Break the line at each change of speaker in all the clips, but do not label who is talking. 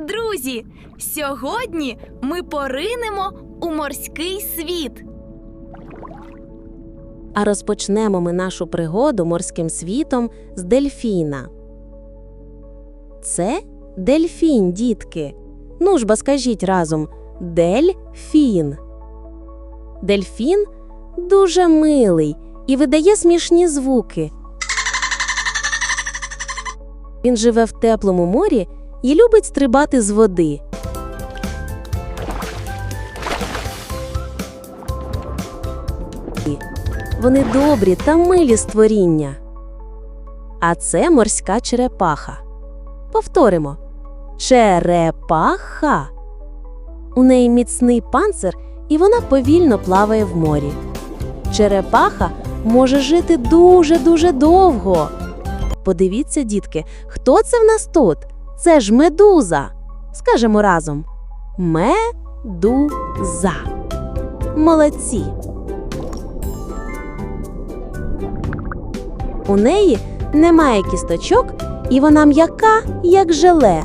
Друзі! Сьогодні ми поринемо у морський світ.
А розпочнемо ми нашу пригоду морським світом з дельфіна. Це дельфін, дітки. Ну ж бо скажіть разом дельфін. Дельфін дуже милий і видає смішні звуки. Він живе в теплому морі і любить стрибати з води. Вони добрі та милі створіння. А це морська черепаха. Повторимо: черепаха. У неї міцний панцир, і вона повільно плаває в морі. Черепаха може жити дуже-дуже довго. Подивіться, дітки, хто це в нас тут? Це ж медуза. Скажемо разом: медуза. Молодці. У неї немає кісточок, і вона м'яка, як желе.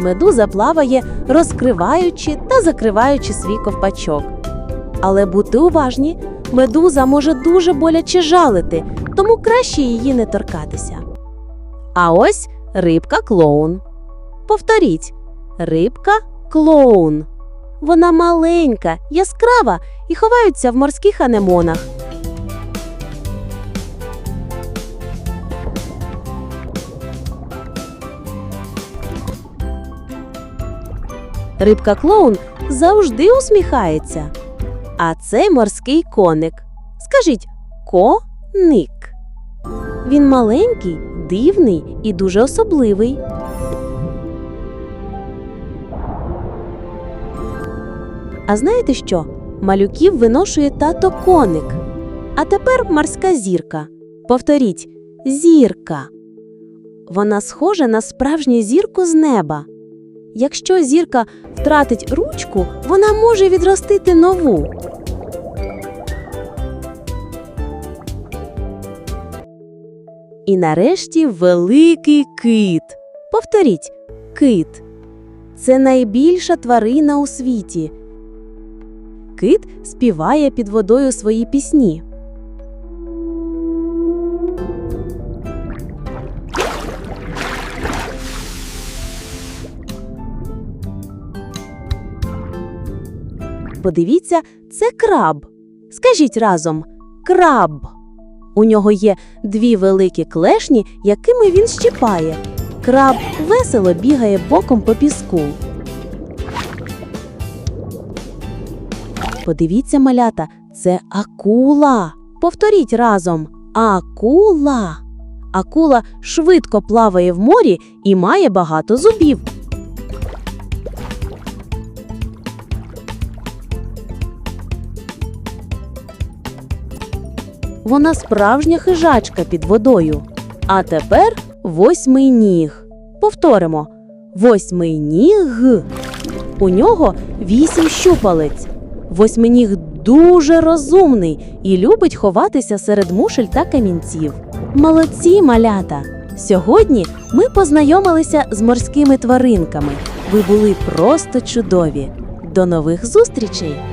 Медуза плаває, розкриваючи та закриваючи свій ковпачок. Але будьте уважні, медуза може дуже боляче жалити, тому краще її не торкатися. А ось рибка клоун. Повторіть: рибка клоун. Вона маленька, яскрава і ховаються в морських анемонах. Рибка клоун завжди усміхається. А це морський коник. Скажіть коник. Він маленький, дивний і дуже особливий. А знаєте що? Малюків виношує тато коник. А тепер морська зірка. Повторіть зірка. Вона схожа на справжню зірку з неба. Якщо зірка втратить ручку, вона може відростити нову. І нарешті великий кит. Повторіть кит. Це найбільша тварина у світі. Кит співає під водою свої пісні. Подивіться, це краб. Скажіть разом краб. У нього є дві великі клешні, якими він щіпає. Краб весело бігає боком по піску. Подивіться, малята, це акула. Повторіть разом акула. Акула швидко плаває в морі і має багато зубів. Вона справжня хижачка під водою. А тепер восьмий ніг. Повторимо: восьмий ніг. У нього вісім щупалець. Восьминіг дуже розумний і любить ховатися серед мушель та камінців. Молодці, малята! Сьогодні ми познайомилися з морськими тваринками. Ви були просто чудові. До нових зустрічей!